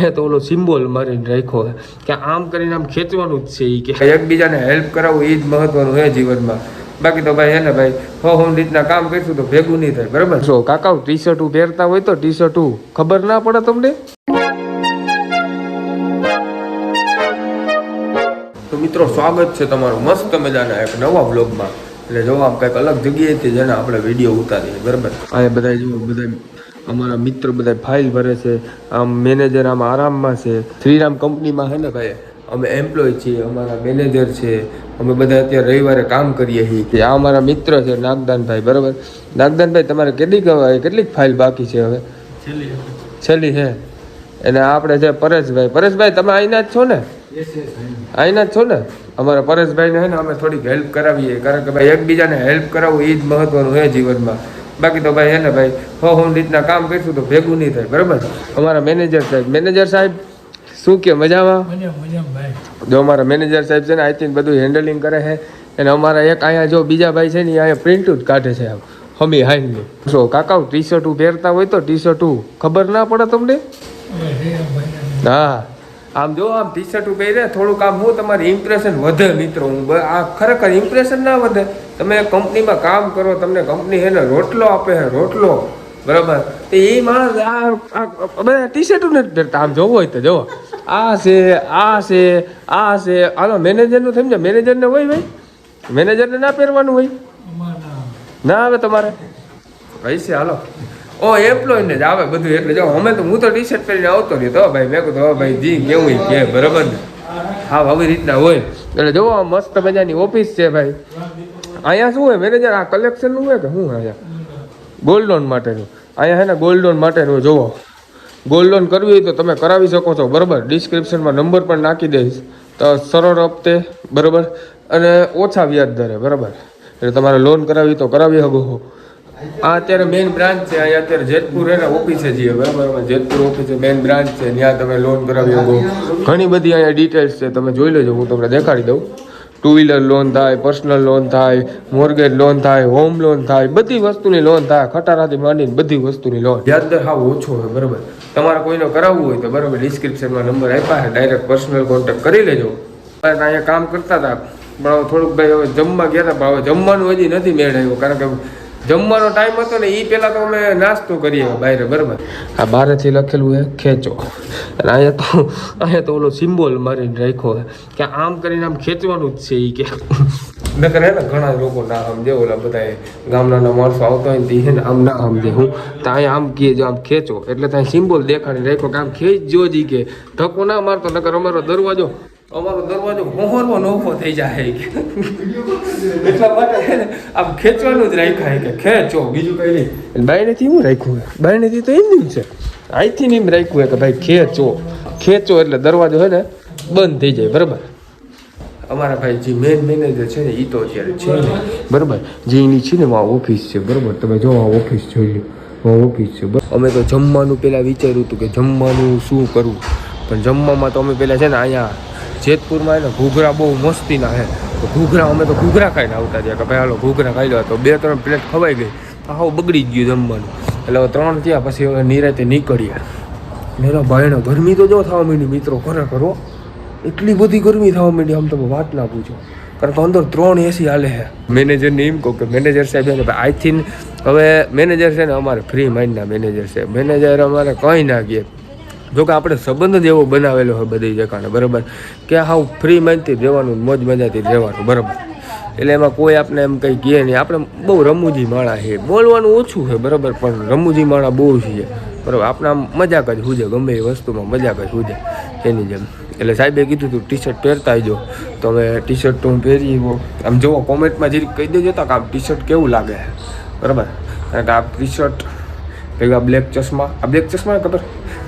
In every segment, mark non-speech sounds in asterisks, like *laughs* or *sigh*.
અહીંયા તો ઓલો સિમ્બોલ મારીને રાખ્યો છે કે આમ કરીને આમ ખેંચવાનું જ છે એ કે. એકબીજાને હેલ્પ કરાવવું એ જ મહત્વનું છે જીવનમાં. બાકી તો ભાઈ હે ને ભાઈ હો હોમ રીતના કામ કરીશું તો ભેગું નહીં થાય બરાબર? જો કાકા ટી શર્ટ પહેરતા હોય તો ટી શર્ટ ખબર ના પડે તમને? તો મિત્રો સ્વાગત છે તમારું મસ્ત મજાના એક નવા બ્લોગમાં એટલે જો આમ કંઈક અલગ જગ્યાએથી જેને આપણે વીડિયો ઉતારીએ બરાબર? આ બધા જો બધા અમારા મિત્ર બધા ફાઇલ ભરે છે આમ મેનેજર આમ આરામમાં છે. શ્રીરામ કંપનીમાં છે ને ભાઈ અમે એમ્પ્લોય છીએ અમારા મેનેજર છે. અમે બધા અત્યારે રવિવારે કામ કરીએ છીએ. આ અમારા મિત્ર છે નાગદાનભાઈ બરાબર? નાગદાનભાઈ તમારે કેટલીક કેટલીક ફાઇલ બાકી છે હવે? છેલ્લી હે. અને આપણે છે પરેશભાઈ. પરેશભાઈ તમે અહીંના જ છો ને? અહીંના જ છો ને? અમારા પરેશભાઈને હે ને અમે થોડીક હેલ્પ કરાવીએ. કારણ કે ભાઈ એકબીજાને હેલ્પ કરાવવું એ જ મહત્વનું છે જીવનમાં. બાકી તો ભાઈ એને ભાઈ હો હોમ રીતના કામ કરીશું તો ભેગું નહીં થાય બરાબર? અમારા મેનેજર સાહેબ મેનેજર સાહેબ શું કે મજામાં? જો અમારા મેનેજર સાહેબ છે ને આઈ થિંક બધું હેન્ડલિંગ કરે છે. અને અમારા એક અહીંયા જો બીજા ભાઈ છે ને અહીંયા પ્રિન્ટ જ કાઢે છે આમ હમી હાઈનની જો કાકા ટી શર્ટ પહેરતા હોય તો ટી શર્ટ ખબર ના પડે તમને? હા આમ જો આમ ટી શર્ટ પહેરે થોડુંક આમ હું તમારી ઇમ્પ્રેશન વધે મિત્રો. હું આ ખરેખર ઇમ્પ્રેશન ના વધે. તમે કંપનીમાં કામ કરો, તમને કંપની એને રોટલો આપે છે, રોટલો. બરાબર? તો એ માણસ આ બધા ટી શર્ટ નથી પહેરતા. આમ જોવો હોય તો જોવો. આ છે આ છે આ છે. હાલો, મેનેજરનું થઈને મેનેજરને હોય ભાઈ? મેનેજરને ના પહેરવાનું હોય? ના આવે તમારે? પૈસે હાલો. ઓ એમ્પ્લોય ને જ આવે બધું એટલે જો, અમે તો, હું તો ટી શર્ટ પહેરીને આવતો રહ્યો તો ભાઈ. મેં કીધું ભાઈ, જી, કેવું કે, બરાબર હા આવી રીતના હોય. એટલે જોવો, મસ્ત મજાની ઓફિસ છે ભાઈ. અહીંયા શું હોય? મેનેજર આ કલેક્શનનું હોય કે શું અહીંયા? ગોલ્ડ લોન માટેનું. અહીંયા છે ને ગોલ્ડ લોન માટેનું જોવો ગોલ્ડ લોન કરવી હોય તો તમે કરાવી શકો છો, બરાબર? ડિસ્ક્રિપ્શનમાં નંબર પણ નાખી દઈશ. તો સરળ હપ્તે, બરાબર? અને ઓછા વ્યાજ દરે, બરાબર? એટલે તમારે લોન કરાવી તો કરાવી શકો આ અત્યારે મેઇન બ્રાન્ચ છે, અહીંયા અત્યારે જેતપુર એના ઓફિસે જઈએ બરાબર? જેતપુર ઓફિસે મેઇન બ્રાન્ચ છે, ત્યાં તમે લોન કરાવી શકો ઘણી બધી અહીંયા ડિટેલ્સ છે, તમે જોઈ લેજો, હું તમને દેખાડી દઉં. ટુ વ્હીલર લોન થાય પર્સનલ લોન થાય મોર્ગેજ લોન થાય હોમ લોન થાય, બધી વસ્તુની લોન થાય, ખટારાથી માંડીને બધી વસ્તુની લોન વ્યાજ દર હાવ ઓછો હોય, બરાબર. તમારે કોઈને કરાવવું હોય તો બરાબર ડિસ્ક્રિપ્શનમાં નંબર આપ્યા છે ડાયરેક્ટ પર્સનલ કોન્ટેક્ટ કરી લેજો. અહીંયા કામ કરતા હતા, પણ હવે થોડુંક ભાઈ હવે જમવા ગયા હતા, પણ હવે જમવાનું હજી નથી મેળ આવ્યો, કારણ કે જમવાનો ટાઈમ હતો ને એ પહેલાં તો અમે નાસ્તો કરીએ બહાર, બરાબર? આ બહારથી લખેલું છે, ખેંચો. અને અહીંયા તો અહીંયા તો ઓલો સિમ્બોલ મારીને રાખ્યો છે, કે આમ કરીને આમ ખેંચવાનું જ છે એ કે. નકર હે ને, ઘણા લોકો ના સમજે ઓલા બધા ગામડાના માણસો આવતા હોય ને એને આમ ના સમજે હું તો અહીંયા આમ કહીએ જો આમ ખેંચો. એટલે ત્યાં સિમ્બોલ દેખાડી રાખ્યો કે આમ ખેંચજો જ કે. ધક્કો ના મારતો, નકર અમારો દરવાજો અમારો દરવાજો હોહરવો નોખો થઈ જાય કે. એટલા માટે આમ ખેંચવાનું જ રાખ્યા કે ખેંચો. બીજું કઈ નહીં. બાયનેથી હું રાખ્યું છે? બાયનેથી તો એમ છે. અહીંથી એમ રાખ્યું કે ભાઈ ખેંચો. ખેંચો એટલે દરવાજો હોય ને બંધ થઈ જાય, બરાબર? અમારા ભાઈ જે મેન મેનેજર છે ને એ તો અત્યારે છે બરાબર? જે એની છે ને આ ઓફિસ છે, બરાબર? તમે જો આ ઓફિસ જોઈ લો ઓફિસ છે અમે તો જમવાનું પહેલાં વિચાર્યું હતું કે જમવાનું શું કરવું પણ જમવામાં તો અમે પહેલાં છે ને, અહીંયા જેતપુરમાં એને ઘૂઘરા બહુ મસ્તીના હે તો ઘૂઘરા અમે તો ઘૂઘરા ખાઈને આવતા રહ્યા કે ભાઈ હાલો ઘૂઘરા ખાઈ લો. તો બે ત્રણ પ્લેટ ખવાઈ ગઈ. આવું બગડી ગયું જમવાનું. એટલે ત્રણ થયા, પછી હવે નિરાતે નીકળ્યા. મેરો ભાઈનો ગરમી તો જો થવા માંડી મિત્રો ખરે કરો એટલી બધી ગરમી થવા માંડી, આમ તમે વાત ના પૂછો. કારણ કે અંદર ત્રણ એસી હાલે છે. મેનેજરને એમ કહું કે મેનેજર સાહેબ એને ભાઈ, આઈ થિંક હવે મેનેજર છે ને અમારે ફ્રી માઇન્ડના મેનેજર છે. મેનેજર અમારે કંઈ ના કહે. જોકે આપણે સંબંધ જ એવો બનાવેલો હોય બધી જગાને બરાબર? કે હાવ ફ્રી માનથી જ રહેવાનું, મોજ મજાથી જ રહેવાનું, બરાબર? એટલે એમાં કોઈ આપણે એમ કંઈ કહે નહીં. આપણે બહુ રમૂજી માળા છે બોલવાનું ઓછું છે, બરાબર? પણ રમૂજી માળા બહુ છે બરાબર? આપણે આમ મજાક જ હુજે, ગમે એ વસ્તુમાં મજાક જ હુજે, એની જેમ. એટલે સાહેબે કીધું હતું ટી શર્ટ પહેરતા આવજો. તો હવે ટી શર્ટ તો હું પહેરી. આમ જુઓ, કોમેન્ટમાં જરીક કહી દેજો તો કે આમ ટી શર્ટ કેવું લાગે બરાબર? કારણ કે આ ટી શર્ટ ભેગા બ્લેક ચશ્મા, આ બ્લેક ચશ્મા ખબર?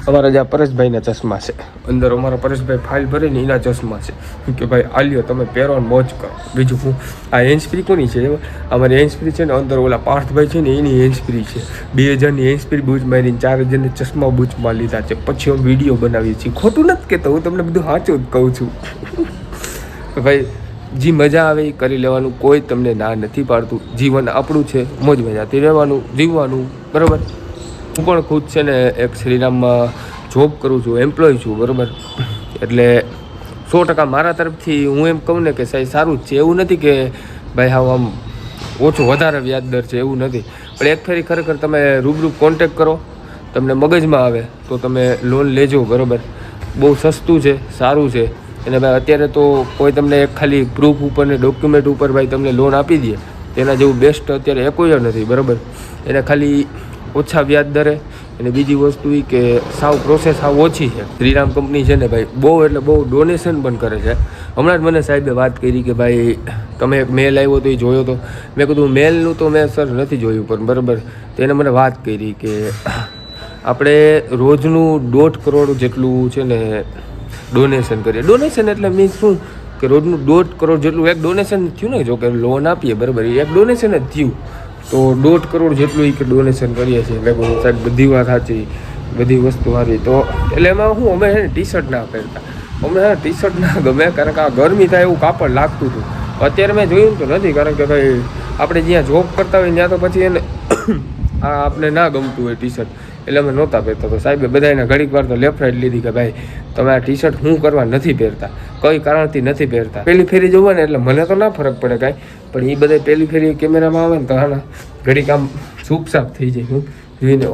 અમારા જ્યાં પરેશભાઈના ચશ્મા છે. અંદર અમારા પરેશભાઈ ફાઇલ ભરે ને એના ચશ્મા છે. કે ભાઈ, આલ્યો, તમે પહેરો મોજ કરો. બીજું હું, આ હેન્ડસ્પ્રી કોની છે? અમારી હેન્ડસ્પ્રી છે ને અંદર ઓલા પાર્થભાઈ છે ને એની હેન્ડસ્પ્રી છે. બે હજારની હેન્ડસ્પ્રી બૂચ મારીને ચાર હજારને ચશ્મા બૂચમાં લીધા છે. પછી અમે વીડિયો બનાવીએ છીએ. ખોટું નથી કહેતો, હું તમને બધું સાચું જ કહું છું. *laughs* ભાઈ, જે મજા આવે એ કરી લેવાનું, કોઈ તમને ના નથી પાડતું. જીવન આપણું છે, મોજ મજાથી રહેવાનું, જીવવાનું, બરાબર? હું પણ ખુદ છે ને એક શ્રીરામમાં જોબ કરું છું એમ્પ્લોય છું, બરાબર? એટલે સો ટકા મારા તરફથી હું એમ કહું ને કે સાહેબ, સારું જ છે. એવું નથી કે ભાઈ હા આમ ઓછું વધારે વ્યાજ દર છે, એવું નથી. પણ એક ફેરી ખરેખર તમે રૂબરૂ કોન્ટેક કરો, તમને મગજમાં આવે, તો તમે લોન લેજો, બરાબર? બહુ સસ્તું છે, સારું છે. અને ભાઈ, અત્યારે તો કોઈ તમને એક ખાલી પ્રૂફ ઉપર ને ડોક્યુમેન્ટ ઉપર ભાઈ તમને લોન આપી દે. તેના જેવું બેસ્ટ અત્યારે એકોય નથી, બરાબર? એને ખાલી ઓછા વ્યાજ દરે. અને બીજી વસ્તુ એ કે સાવ પ્રોસેસ સાવ ઓછી છે. શ્રીરામ કંપની છે ને ભાઈ, બહુ એટલે બહુ ડોનેશન પણ કરે છે. હમણાં જ મને સાહેબે વાત કરી કે ભાઈ, તમે મેલ આવ્યો તો એ જોયો તો. મેં કીધું મેલનું તો મેં સર નથી જોયું, પણ બરાબર. તેને મને વાત કરી કે આપણે રોજનું દોઢ કરોડ જેટલું છે ને ડોનેશન કરીએ. ડોનેશન એટલે મીન્સ શું? કે રોજનું દોઢ કરોડ જેટલું એક ડોનેશન થયું ને? જો કે લોન આપીએ, બરાબર. એક ડોનેશન જ થયું. તો દોઢ કરોડ જેટલું એ ડોનેશન કરીએ છીએ. મેં કહ્યું સાહેબ, બધી વાત સાચી, બધી વસ્તુ સારી. તો એટલે એમાં હું, અમે ટી શર્ટ ના પહેરતા. અમે ટી શર્ટ ના ગમે, કારણ કે આ ગરમી થાય એવું કાપડ લાગતું હતું. અત્યારે મેં જોયું તો નથી, કારણ કે ભાઈ, આપણે જ્યાં જોબ કરતા હોય ત્યાં તો પછી એને આ આપણે ના ગમતું હોય ટી શર્ટ એટલે અમે નહોતા પહેરતા. તો સાહેબે બધાને ઘડીક વાર તો લેફ્ટ રાઈટ લીધી કે, ભાઈ, તમે આ ટી શર્ટ હું કરવા નથી પહેરતા. કઈ કારણથી નથી પહેરતા? પેલી ફેરી જોવા ને એટલે મને તો ના ફરક પડે કાંઈ પણ એ બધા પેલી ફેરી કેમેરામાં આવે ને તો હાના ઘડીક આમ સાફ થઈ જાય હું જોઈને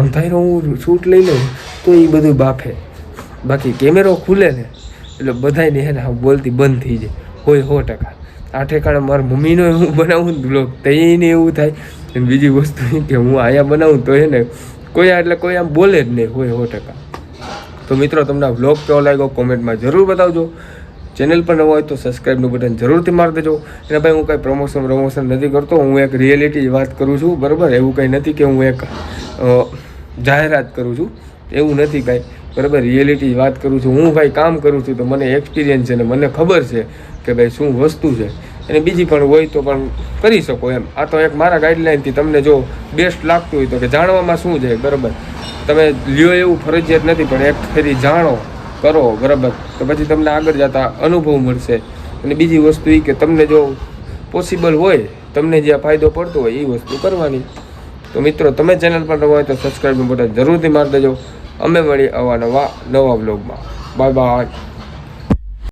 અંધારો હું શૂટ લઈ લઉં તો એ બધું બાફે. બાકી કેમેરો ખુલે ને એટલે બધાને હે ને બોલતી બંધ થઈ જાય. હોય સો ટકા. આ ઠેકાણે મારા મમ્મીનો હું બનાવું ને બ્લોગ તો એવું થાય. અને બીજી વસ્તુ કે હું અહીંયા બનાવું તો એને કોઈ આ એટલે કોઈ આમ બોલે જ નહીં. હોય સો ટકા. તો મિત્રો, તમને આ બ્લોગ કેવો લાગ્યો? કોમેન્ટમાં જરૂર બતાવજો. ચેનલ પર નવો હોય તો સબસ્ક્રાઈબનું બટન જરૂરથી મારી દેજો. અને ભાઈ હું કાંઈ પ્રમોશન પ્રમોશન નથી કરતો, હું એક રિયાલિટી વાત કરું છું, બરાબર? એવું કંઈ નથી કે હું એક જાહેરાત કરું છું. એવું નથી કાંઈ. બરાબર? રિયલિટી વાત કરું છું. હું ભાઈ કામ કરું છું તો મને એક્સપિરિયન્સ છે ને મને ખબર છે કે ભાઈ શું વસ્તુ છે. અને બીજી પણ હોય તો પણ કરી શકો એમ. આ તો એક મારા ગાઈડલાઇનથી તમને જો બેસ્ટ લાગતું હોય તો કે જાણવામાં શું છે? બરાબર? તમે લ્યો એવું ફરજિયાત નથી, પણ એક ફેરી જાણો. કરો, બરાબર? તો પછી તમને આગળ જતા અનુભવ મળશે. અને બીજી વસ્તુ એ કે તમને જો પોસિબલ હોય, તમને જ્યાં ફાયદો પડતો હોય એ વસ્તુ કરવાની. તો મિત્રો, તમે ચેનલ પર નવા હોય તો સબસ્ક્રાઈબનું બટન જરૂરથી મારી દેજો. અમે મળી આવા નવા નવા બ્લોગમાં બાય બાય